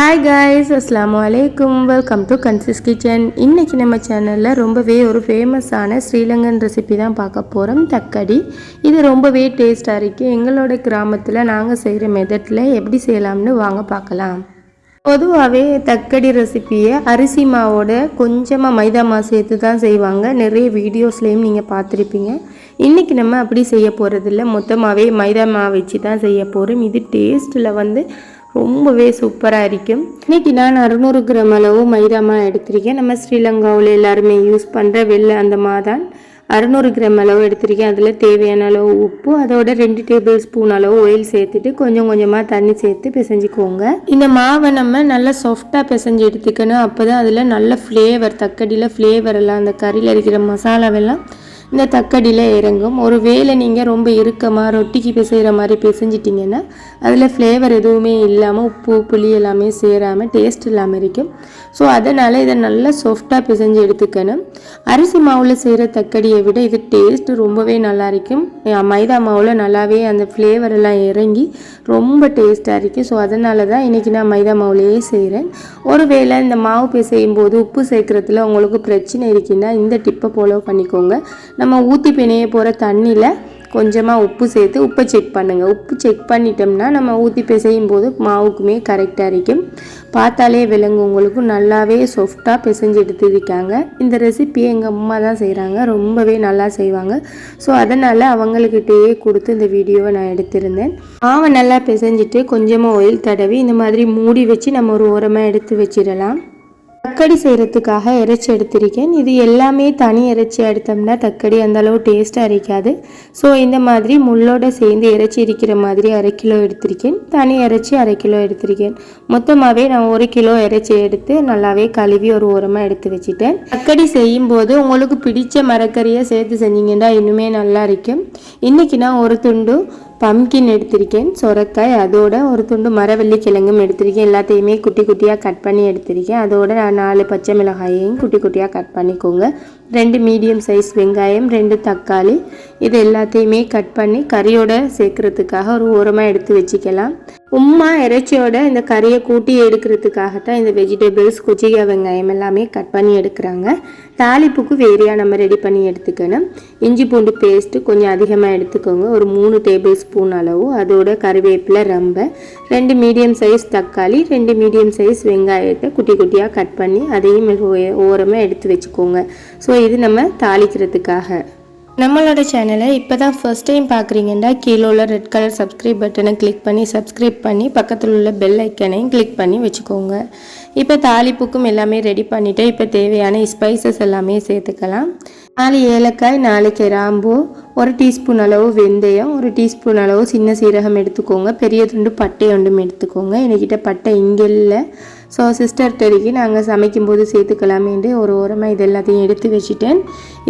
Hi guys அஸ்லாம் வலைக்கும் welcome to கன்சிஸ் kitchen இன்றைக்கி நம்ம சேனலில் ரொம்பவே ஒரு ஃபேமஸான ஸ்ரீலங்கன் ரெசிபி தான் பார்க்க போகிறோம் தக்கடி. இது ரொம்பவே டேஸ்ட்டாக இருக்குது எங்களோட கிராமத்தில் நாங்கள் செய்கிற மெதட்டில் எப்படி செய்யலாம்னு வாங்க பார்க்கலாம். பொதுவாகவே தக்கடி ரெசிப்பியை அரிசி மாவோட கொஞ்சமாக மைதா மாவு சேர்த்து தான் செய்வாங்க. நிறைய வீடியோஸ்லேயும் நீங்கள் பார்த்துருப்பீங்க. இன்றைக்கி நம்ம அப்படி செய்ய போகிறதில்ல மொத்தமாகவே மைதா மாவு வச்சு தான் செய்ய போகிறோம் இது டேஸ்ட்டில் வந்து ரொம்பவே சூப்பராக இருக்கும். இன்னைக்கு நான் அறுநூறு கிராம் அளவு மைதா எடுத்திருக்கேன். நம்ம ஸ்ரீலங்காவில் எல்லாருமே யூஸ் பண்ணுற வெள்ளை அந்த மாதான் அறுநூறு கிராம் அளவு எடுத்திருக்கேன். அதில் தேவையான அளவு உப்பு அதோட ரெண்டு டேபிள் ஸ்பூன் அளவு ஆயில் சேர்த்துட்டு கொஞ்சம் கொஞ்சமாக தண்ணி சேர்த்து பிசைஞ்சிக்கோங்க. இந்த மாவை நம்ம நல்லா சாஃப்டாக பிசைஞ்சு எடுத்துக்கணும். அப்போ தான் அதில் நல்ல ஃப்ளேவர் தக்கடியில் ஃப்ளேவர் எல்லாம் அந்த கறியில் இருக்கிற மசாலாவெல்லாம் இந்த தக்கடியில் இறங்கும். ஒரு வேலை நீங்கள் ரொம்ப இறுக்கமாக ரொட்டிக்கு பிசைகிற மாதிரி பிசைஞ்சிட்டிங்கன்னா அதில் ஃப்ளேவர் எதுவுமே இல்லாமல் உப்பு புளி எல்லாமே சேராமல் டேஸ்ட் இல்லாமல் இருக்கும். ஸோ அதனால் இதை நல்லா சாஃப்டாக பிசைஞ்சு எடுத்துக்கணும். அரிசி மாவில் செய்கிற தக்கடியை விட இது டேஸ்ட் ரொம்பவே நல்லா இருக்கும். மைதா மாவில் நல்லாவே அந்த ஃப்ளேவர் எல்லாம் இறங்கி ரொம்ப டேஸ்ட்டாக இருக்குது ஸோ அதனால தான் இன்றைக்கி நான் மைதா மாவுலேயே செய்கிறேன் ஒருவேளை இந்த மாவு பிசையும் போது உப்பு சேர்க்குறதுல உங்களுக்கு பிரச்சனை இருக்குன்னா இந்த டிப்பை ஃபாலோ பண்ணிக்கோங்க. நம்ம ஊற்றி பிணைய போகிற தண்ணியில் கொஞ்சமாக உப்பு சேர்த்து உப்பை செக் பண்ணுங்கள் உப்பு செக் பண்ணிட்டோம்னா நம்ம ஊற்றி பிசையும் போது மாவுக்குமே கரெக்டாக இருக்கும் பார்த்தாலே விலங்கு உங்களுக்கு நல்லாவே சாஃப்டாக பிசைஞ்சு எடுத்துருக்காங்க இந்த ரெசிபி எங்கள் அம்மா தான் செய்கிறாங்க ரொம்பவே நல்லா செய்வாங்க. ஸோ அதனால் அவங்களுக்கிட்டேயே கொடுத்து இந்த வீடியோவை நான் எடுத்திருந்தேன். மாவை நல்லா பிசைஞ்சிட்டு கொஞ்சமாக ஒயில் தடவி இந்த மாதிரி மூடி வச்சு நம்ம ஒரு ஓரமாக எடுத்து வச்சிடலாம். தக்கடி செய்கிறதுக்காக இறைச்சி எடுத்திருக்கேன். இது எல்லாமே தனி இறைச்சி எடுத்தோம்னா தக்கடி அந்த அளவு டேஸ்ட்டாக அரைக்காது. ஸோ இந்த மாதிரி முள்ளோட சேர்ந்து இறைச்சி இருக்கிற மாதிரி அரை கிலோ எடுத்திருக்கேன். தனி இறைச்சி அரை கிலோ எடுத்திருக்கேன். மொத்தமாகவே நான் ஒரு கிலோ இறைச்சி எடுத்து நல்லாவே கழுவி ஒரு ஓரமாக எடுத்து வச்சுட்டேன். தக்கடி செய்யும் போது உங்களுக்கு பிடிச்ச மரக்கறியை சேர்த்து செஞ்சீங்கன்னா இன்னுமே நல்லா இருக்கும். இன்றைக்கி நான் ஒரு துண்டு பம்கின் எடுத்திருக்கேன். சொரக்காய் அதோட ஒரு துண்டு மரவள்ளி கிழங்கும் எடுத்திருக்கேன். எல்லாத்தையுமே குட்டி குட்டியாக கட் பண்ணி எடுத்திருக்கேன். அதோட நான் நாலு பச்சை மிளகாயையும் குட்டி குட்டியாக கட் பண்ணிக்கோங்க. ரெண்டு மீடியம் சைஸ் வெங்காயம் ரெண்டு தக்காளி. இது எல்லாத்தையுமே கட் பண்ணி கறியோட சேர்க்கறதுக்காக ஒரு ஓரமாக எடுத்து வச்சுக்கலாம். உம்மா இறைச்சியோட இந்த கறியை கூட்டி எடுக்கிறதுக்காகத்தான் இந்த வெஜிடபிள்ஸ் குச்சிக்காய் வெங்காயம் எல்லாமே கட் பண்ணி எடுக்கிறாங்க. தாளிப்புக்கு வேறையாக நம்ம ரெடி பண்ணி எடுத்துக்கணும். இஞ்சி பூண்டு பேஸ்ட்டு கொஞ்சம் அதிகமாக எடுத்துக்கோங்க. ஒரு மூணு டேபிள் ஸ்பூன் அளவு. அதோட கருவேப்பிலை ரொம்ப ரெண்டு மீடியம் சைஸ் தக்காளி ரெண்டு மீடியம் சைஸ் வெங்காயத்தை குட்டி குட்டியாக கட் பண்ணி அதையும் ஓரமாக எடுத்து வச்சுக்கோங்க. ஸோ இது நம்ம தாளிக்கிறதுக்காக. நம்மளோட சேனலை இப்போ தான் ஃபர்ஸ்ட் டைம் பார்க்குறீங்கன்னா கீழே உள்ள ரெட் கலர் சப்ஸ்கிரைப் பட்டனை கிளிக் பண்ணி சப்ஸ்கிரைப் பண்ணி பக்கத்தில் உள்ள பெல் ஐக்கனையும் கிளிக் பண்ணி வச்சுக்கோங்க. இப்போ தாளிப்புக்கும் எல்லாமே ரெடி பண்ணிவிட்டு இப்போ தேவையான ஸ்பைசஸ் எல்லாமே சேர்த்துக்கலாம். நாலு ஏலக்காய் நாலு கிராம்பு ஒரு டீஸ்பூன் அளவு வெந்தயம் ஒரு டீஸ்பூன் அளவு சின்ன சீரகம் எடுத்துக்கோங்க. பெரிய துண்டு பட்டை ஒன்றும் எடுத்துக்கோங்க. என்கிட்ட பட்டை இங்கே இல்லை. ஸோ சிஸ்டர் டெரிக்கு நாங்கள் சமைக்கும்போது சேர்த்துக்கலாமேன்ட்டு ஒரு ஓரமாக இது எல்லாத்தையும் எடுத்து வச்சுட்டேன்.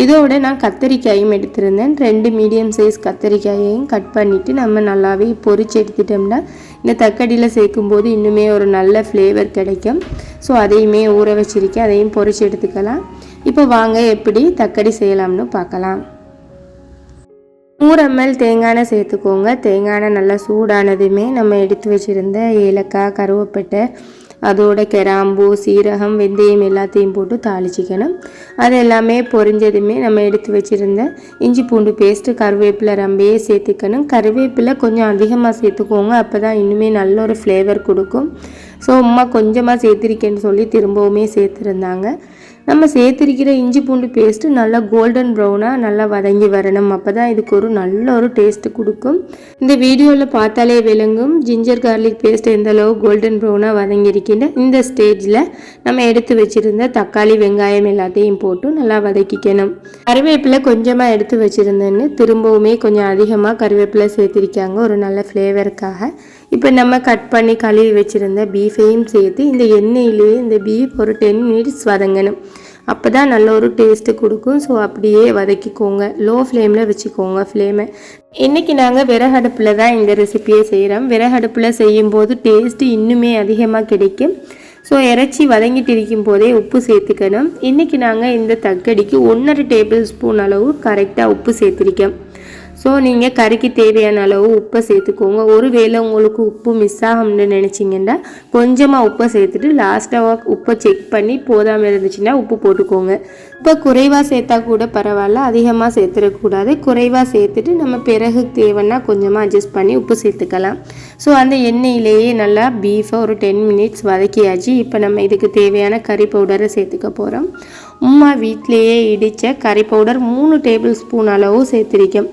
இதோட நான் கத்தரிக்காயும் எடுத்திருந்தேன். ரெண்டு மீடியம் சைஸ் கத்தரிக்காயையும் கட் பண்ணிவிட்டு நம்ம நல்லாவே பொறிச்சு எடுத்துட்டோம்னா இந்த தக்கடியில் சேர்க்கும்போது இன்னுமே ஒரு நல்ல ஃப்ளேவர் கிடைக்கும். ஸோ அதையுமே ஊற வச்சிருக்கேன். அதையும் பொரிச்சு எடுத்துக்கலாம். இப்போ வாங்க எப்படி தக்கடி செய்யலாம்னு பார்க்கலாம். நூறு எம்எல் தேங்காய் எண்ணெய் சேர்த்துக்கோங்க. தேங்காய் எண்ணெய் நல்லா சூடானதுமே நம்ம எடுத்து வச்சுருந்த ஏலக்காய் கருவேப்பட்டை அதோட கிராம்பு சீரகம் வெந்தயம் எல்லாத்தையும் போட்டு தாளிச்சிக்கணும். அது எல்லாமே பொரிஞ்சதுமே நம்ம எடுத்து வச்சுருந்த இஞ்சி பூண்டு பேஸ்ட்டு கருவேப்பிலை ரம்பையே சேர்த்துக்கணும். கருவேப்பிலை கொஞ்சம் அதிகமாக சேர்த்துக்கோங்க. அப்போ தான் இன்னுமே நல்ல ஒரு ஃப்ளேவர் கொடுக்கும். ஸோ அம்மா கொஞ்சமாக சேர்த்துருக்கேன்னு சொல்லி திரும்பவுமே சேர்த்துருந்தாங்க. நம்ம சேர்த்திருக்கிற இஞ்சி பூண்டு பேஸ்ட்டு நல்லா கோல்டன் ப்ரௌனாக நல்லா வதங்கி வரணும். அப்போ தான் இதுக்கு ஒரு நல்ல ஒரு டேஸ்ட்டு கொடுக்கும். இந்த வீடியோவில் பார்த்தாலே விளங்கும். ஜிஞ்சர் கார்லிக் பேஸ்ட் எந்தளவு கோல்டன் ப்ரௌனாக வதங்கியிருக்கின்ற இந்த ஸ்டேஜில் நம்ம எடுத்து வச்சுருந்த தக்காளி வெங்காயம் எல்லாத்தையும் போட்டு நல்லா வதக்கிக்கணும். கருவேப்பிலை கொஞ்சமாக எடுத்து வச்சுருந்தேன்னு திரும்பவுமே கொஞ்சம் அதிகமாக கருவேப்பிலை சேர்த்திருக்காங்க. ஒரு நல்ல ஃப்ளேவருக்காக இப்போ நம்ம கட் பண்ணி கழுவி வச்சுருந்த பீஃபையும் சேர்த்து இந்த எண்ணெயிலேயே இந்த பீஃப் ஒரு டென் மினிட்ஸ் வதங்கணும். அப்போ தான் நல்ல ஒரு டேஸ்ட்டு கொடுக்கும். ஸோ அப்படியே வதக்கிக்கோங்க. லோ ஃப்ளேமில் வச்சுக்கோங்க ஃப்ளேமை இன்றைக்கி நாங்கள் விறகடுப்பில் தான் இந்த ரெசிபியை செய்கிறோம் விறகடுப்பில் செய்யும்போது டேஸ்ட்டு இன்னுமே அதிகமாக கிடைக்கும். ஸோ இறைச்சி வதங்கிட்டு இருக்கும் போதே உப்பு சேர்த்துக்கணும். இன்றைக்கி நாங்கள் இந்த தக்கடிக்கு ஒன்றரை டேபிள் ஸ்பூன் அளவு கரெக்டாக உப்பு சேர்த்துருக்கோம். ஸோ நீங்கள் கறிக்கு தேவையான அளவு உப்பை சேர்த்துக்கோங்க. ஒருவேளை உங்களுக்கு உப்பு மிஸ் ஆகும்னு நினச்சிங்கன்னா கொஞ்சமாக உப்பை சேர்த்துட்டு லாஸ்ட்டாக உப்பை செக் பண்ணி போதாமல் இருந்துச்சுன்னா உப்பு போட்டுக்கோங்க. இப்போ குறைவாக சேர்த்தா கூட பரவாயில்ல அதிகமாக சேர்த்துடக்கூடாது. குறைவாக சேர்த்துட்டு நம்ம பிறகு தேவைன்னா கொஞ்சமாக அட்ஜஸ்ட் பண்ணி உப்பு சேர்த்துக்கலாம். ஸோ அந்த எண்ணெயிலேயே நல்லா பீஃபை ஒரு டென் மினிட்ஸ் வதக்கியாச்சு. இப்போ நம்ம இதுக்கு தேவையான கறி பவுடரை சேர்த்துக்க போகிறோம் உமா வீட்டிலேயே இடித்த கறி பவுடர் மூணு டேபிள் ஸ்பூன் அளவு சேர்த்துருக்கேன்.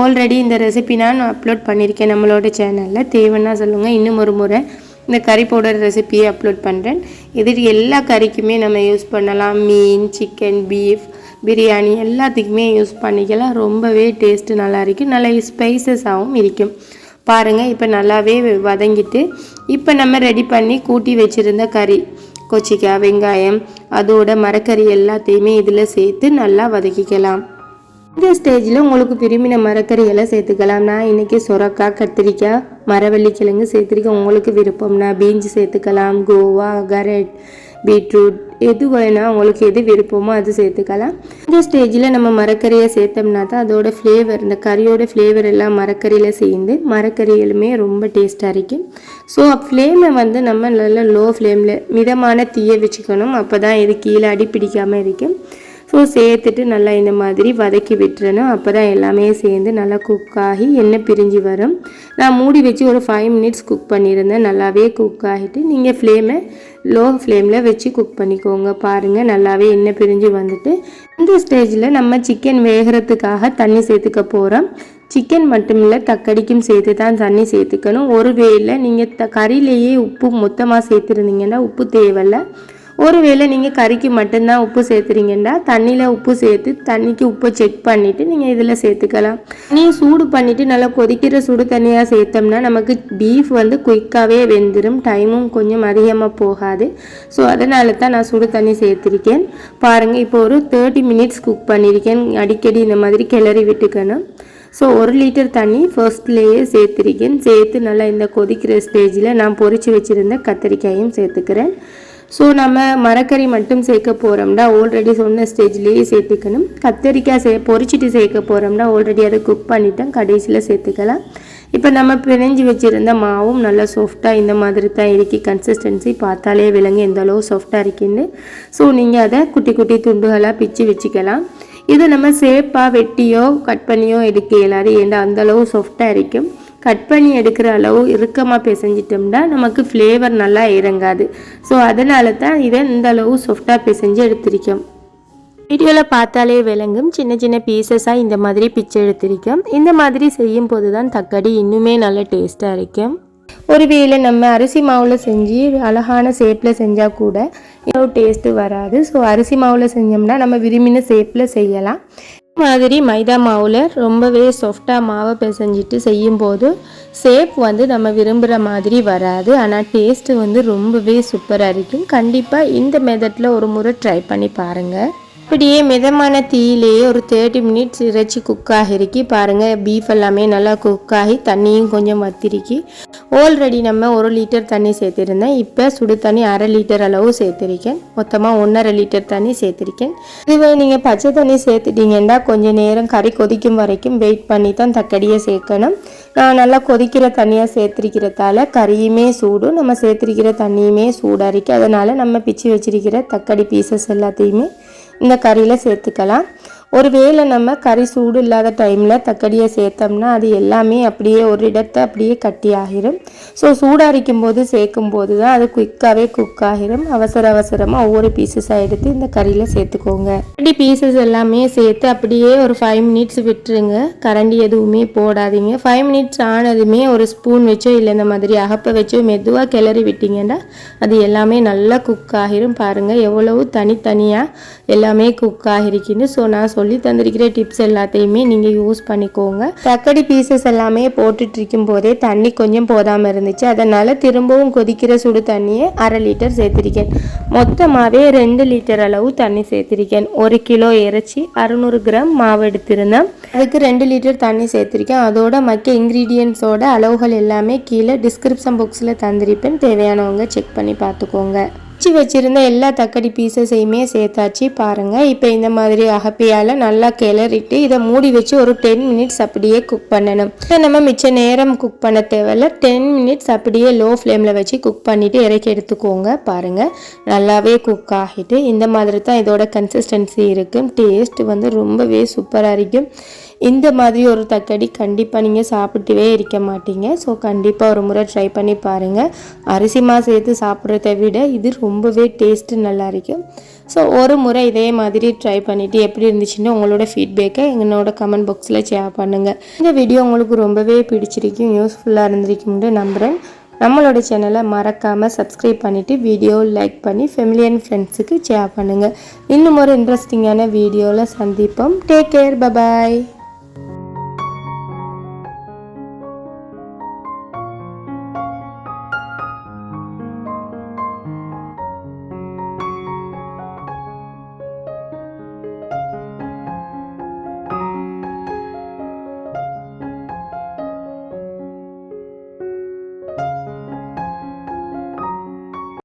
ஆல்ரெடி இந்த ரெசிபி நான் அப்லோட் பண்ணியிருக்கேன் நம்மளோட சேனலில் தேவைன்னா சொல்லுங்கள் இன்னும் ஒரு முறை இந்த கறி பவுடர் ரெசிபியை அப்லோட் பண்ணுறேன் இது எல்லா கறிக்குமே நம்ம யூஸ் பண்ணலாம். மீன் சிக்கன் பீஃப் பிரியாணி எல்லாத்துக்குமே யூஸ் பண்ணிக்கலாம். ரொம்பவே டேஸ்ட்டு நல்லா இருக்கும் நல்லா ஸ்பைசஸாகவும் இருக்கும். பாருங்கள் இப்போ நல்லாவே வதங்கிட்டு இப்போ நம்ம ரெடி பண்ணி கூட்டி வச்சுருந்த கறி கொச்சிக்காய் வெங்காயம் அதோட மரக்கறி எல்லாத்தையுமே இதில் சேர்த்து நல்லா வதக்கிக்கலாம். இந்த ஸ்டேஜில் உங்களுக்கு விரும்பின மரக்கறிகளை சேர்த்துக்கலாம். நான் இன்றைக்கி சுரக்காய் கத்திரிக்காய் மரவள்ளிக்கிழங்கு சேர்த்துருக்கேன். உங்களுக்கு விருப்பம்னா பீன்ஸ் சேர்த்துக்கலாம் கோவா கரட் பீட்ரூட் எது வேணால் உங்களுக்கு எது விருப்பமோ அது சேர்த்துக்கலாம். இந்த ஸ்டேஜில் நம்ம மரக்கறியை சேர்த்தோம்னா தான் அதோட ஃப்ளேவர் இந்த கறியோட ஃப்ளேவர் எல்லாம் மரக்கறியில் சேர்ந்து மரக்கறிகளுமே ரொம்ப டேஸ்ட்டாக இருக்கும். ஸோ ஃப்ளேமை வந்து நம்ம நல்ல லோ ஃப்ளேமில் மிதமான தீயை வச்சுக்கணும். அப்போ தான் இது கீழே அடி பிடிக்காமல் இருக்கும். ஸோ சேர்த்துட்டு நல்லா இந்த மாதிரி வதக்கி விட்டுறணும். அப்போ தான் எல்லாமே சேர்ந்து நல்லா குக் ஆகி எண்ணெய் பிரிஞ்சு வரும். நான் மூடி வச்சு ஒரு ஃபைவ் மினிட்ஸ் குக் பண்ணியிருந்தேன். நல்லாவே குக் ஆகிட்டு நீங்கள் ஃப்ளேமை லோ ஃப்ளேமில் வச்சு குக் பண்ணிக்கோங்க. பாருங்கள் நல்லாவே எண்ணெய் பிரிஞ்சு வந்துட்டு. இந்த ஸ்டேஜில் நம்ம சிக்கன் வேகிறதுக்காக தண்ணி சேர்த்துக்க போகிறோம் சிக்கன் மட்டும் இல்லை தக்கடிக்கும் சேர்த்து தான் தண்ணி சேர்த்துக்கணும். ஒருவேளை நீங்கள் த கறியிலேயே உப்பு மொத்தமாக சேர்த்துருந்தீங்கன்னா உப்பு தேவையில்லை. ஒருவேளை நீங்கள் கறிக்கு மட்டும்தான் உப்பு சேர்த்துறீங்கன்னா தண்ணியில் உப்பு சேர்த்து தண்ணிக்கு உப்பை செக் பண்ணிவிட்டு நீங்கள் இதில் சேர்த்துக்கலாம். நீ சூடு பண்ணிவிட்டு நல்லா கொதிக்கிற சுடு தண்ணியாக சேர்த்தோம்னா நமக்கு பீஃப் வந்து குயிக்காகவே வெந்துடும் டைமும் கொஞ்சம் அதிகமாக போகாது. ஸோ அதனால தான் நான் சுடு தண்ணி சேர்த்துருக்கேன். பாருங்கள் இப்போ ஒரு தேர்ட்டி மினிட்ஸ் குக் பண்ணியிருக்கேன் அடிக்கடி இந்த மாதிரி கிளறி விட்டுக்கணும். ஸோ ஒரு லிட்டர் தண்ணி ஃபர்ஸ்ட்லேயே சேர்த்துருக்கேன். சேர்த்து நல்லா இந்த கொதிக்கிற ஸ்டேஜில் நான் பொறிச்சு வச்சுருந்த கத்திரிக்காயும் சேர்த்துக்கிறேன். ஸோ நம்ம மரக்கறி மட்டும் சேர்க்க போகிறோம்னா ஆல்ரெடி சொன்ன ஸ்டேஜ்லேயே சேர்த்துக்கணும். கத்தரிக்காய் சே பொறிச்சிட்டு சேர்க்க போகிறோம்னா ஆல்ரெடி அதை குக் பண்ணிட்டேன் கடைசியில் சேர்த்துக்கலாம். இப்போ நம்ம பிணைஞ்சு வச்சுருந்த மாவும் நல்லா சாஃப்டாக இந்த மாதிரி தான் இருக்குது கன்சிஸ்டன்சி பார்த்தாலே விலங்கு எந்த அளவு சாஃப்டாக இருக்குன்னு. ஸோ நீங்கள் அதை குட்டி குட்டி துண்டுகளாக பிச்சு வச்சுக்கலாம். இது நம்ம சேப்பாக வெட்டியோ கட் பண்ணியோ எடுக்க இயலாது. ஏன்னா அந்தளவு சாஃப்டாக இருக்கும். கட் பண்ணி எடுக்கிற அளவு இறுக்கமாக பிசைஞ்சிட்டோம்னா நமக்கு ஃப்ளேவர் நல்லா இறங்காது. ஸோ அதனால தான் இதை இந்த அளவு சாஃப்டாக பிசைஞ்சு எடுத்திருக்கோம். வீடியோவில் பார்த்தாலே விளங்கும். சின்ன சின்ன பீசஸாக இந்த மாதிரி பிச்சை எடுத்திருக்கோம். இந்த மாதிரி செய்யும் போது தான் தக்காளி இன்னுமே நல்ல டேஸ்ட்டாக இருக்கும். ஒருவேளை நம்ம அரிசி மாவில் செஞ்சு அழகான ஷேப்பில் செஞ்சால் கூட டேஸ்ட்டு வராது. ஸோ அரிசி மாவில் செஞ்சோம்னா நம்ம விரும்பின ஷேப்பில் செய்யலாம். மாதிரி மைதா மாவில் ரொம்பவே சாஃப்டாக மாவை பிசைஞ்சிட்டு செய்யும்போது சேப் வந்து நம்ம விரும்புகிற மாதிரி வராது. ஆனால் டேஸ்ட்டு வந்து ரொம்பவே சூப்பராக இருக்கும். கண்டிப்பாக இந்த மெத்தடில் ஒரு முறை ட்ரை பண்ணி பாருங்கள் அப்படியே மிதமான தீயிலேயே ஒரு தேர்ட்டி மினிட்ஸ் இறைச்சி குக் ஆகிருக்கி பாருங்கள் பீஃப் எல்லாமே நல்லா குக் ஆகி தண்ணியும் கொஞ்சம் வத்திருக்கி. ஆல்ரெடி நம்ம ஒரு லிட்டர் தண்ணி சேர்த்துருந்தேன். இப்போ சுடு தண்ணி அரை லிட்டர் அளவு சேர்த்துருக்கேன். மொத்தமாக ஒன்றரை லிட்டர் தண்ணி சேர்த்துருக்கேன். இதுவே நீங்கள் பச்சை தண்ணி சேர்த்துட்டீங்கன்னா கொஞ்சம் நேரம் கறி கொதிக்கும் வரைக்கும் வெயிட் பண்ணி தான் தக்கடியை சேர்க்கணும். நான் நல்லா கொதிக்கிற தண்ணியாக சேர்த்துருக்கிறதால கறியுமே சூடும் நம்ம சேர்த்துருக்கிற தண்ணியுமே சூடாக இருக்குது அதனால் நம்ம பிச்சு வச்சிருக்கிற தக்காளி பீசஸ் எல்லாத்தையுமே இந்த கறியில் சேர்த்துக்கலாம். ஒருவேளை நம்ம கறி சூடு இல்லாத டைமில் தக்கடியை சேர்த்தோம்னா அது எல்லாமே அப்படியே ஒரு இடத்தை அப்படியே கட்டி ஆகிரும். ஸோ சூடாரிக்கும் போது சேர்க்கும் போது தான் அது குயிக்காகவே குக் ஆகிரும். அவசர அவசரமாக ஒவ்வொரு பீசஸாக எடுத்து இந்த கறியில் சேர்த்துக்கோங்க. கரண்டி பீசஸ் எல்லாமே சேர்த்து அப்படியே ஒரு ஃபைவ் மினிட்ஸ் விட்டுருங்க. கரண்டி எதுவுமே போடாதீங்க. ஃபைவ் மினிட்ஸ் ஆனதுமே ஒரு ஸ்பூன் வச்சோ இல்லை இந்த மாதிரி அகப்பை வச்சோ மெதுவாக கிளறி விட்டீங்கன்னா அது எல்லாமே நல்லா குக் ஆகிரும். பாருங்கள் எவ்வளவு தனித்தனியாக எல்லாமே குக் ஆகிருக்குன்னு. ஸோ நான் சொல்லி தந்திருக்கிற டிப்ஸ் எல்லாத்தையுமே நீங்கள் யூஸ் பண்ணிக்கோங்க. தக்கடி பீசஸ் எல்லாமே போட்டுட்டு இருக்கும் போதே தண்ணி கொஞ்சம் போதாமல் இருந்துச்சு. அதனால் திரும்பவும் கொதிக்கிற சுடு தண்ணியை அரை லிட்டர் சேர்த்திருக்கேன். மொத்தமாகவே ரெண்டு லிட்டர் அளவு தண்ணி சேர்த்திருக்கேன். ஒரு கிலோ இறைச்சி அறுநூறு கிராம் மாவு எடுத்திருந்தேன். அதுக்கு ரெண்டு லிட்டர் தண்ணி சேர்த்திருக்கேன். அதோட மற்ற இன்க்ரீடியன்ஸோட அளவுகள் எல்லாமே கீழே டிஸ்கிரிப்ஷன் பாக்ஸில் தந்திருப்பேன். தேவையானவங்க செக் பண்ணி பார்த்துக்கோங்க. பிச்சு வச்சுருந்த எல்லா தக்காளி பீசஸையுமே சேர்த்தாச்சு பாருங்கள் இப்போ இந்த மாதிரி அகப்பியால் நல்லா கிளறிட்டு இதை மூடி வச்சு ஒரு டென் மினிட்ஸ் அப்படியே குக் பண்ணணும். இதை நம்ம மிச்ச நேரம் குக் பண்ண தேவையில்ல. டென் மினிட்ஸ் அப்படியே லோ ஃப்ளேமில் வச்சு குக் பண்ணிவிட்டு இறக்கி எடுத்துக்கோங்க பாருங்கள் நல்லாவே குக் ஆகிட்டு இந்த மாதிரி தான் இதோட கன்சிஸ்டன்சி இருக்கும் டேஸ்ட் வந்து ரொம்பவே சூப்பராக இருக்கும். இந்த மாதிரி ஒரு தக்காளி கண்டிப்பாக நீங்கள் சாப்பிட்டுவே இருக்க மாட்டீங்க. ஸோ கண்டிப்பாக ஒரு முறை ட்ரை பண்ணி பாருங்கள் அரிசி மா சேர்த்து சாப்பிட்றத விட இது ரொம்பவே டேஸ்ட்டு நல்லா இருக்கும். ஸோ ஒரு முறை இதே மாதிரி ட்ரை பண்ணிவிட்டு எப்படி இருந்துச்சுன்னு உங்களோட ஃபீட்பேக்கை எங்களோட கமெண்ட் பாக்ஸில் ஷேர் பண்ணுங்கள் இந்த வீடியோ உங்களுக்கு ரொம்பவே பிடிச்சிருக்கும் யூஸ்ஃபுல்லாக இருந்திருக்கும்னு நம்புகிறேன் நம்மளோட சேனலை மறக்காமல் சப்ஸ்கிரைப் பண்ணிவிட்டு வீடியோ லைக் பண்ணி ஃபேமிலி அண்ட் ஃப்ரெண்ட்ஸுக்கு ஷேர் பண்ணுங்கள் இன்னும் ஒரு இன்ட்ரெஸ்டிங்கான வீடியோவில் சந்திப்போம். Take care bye bye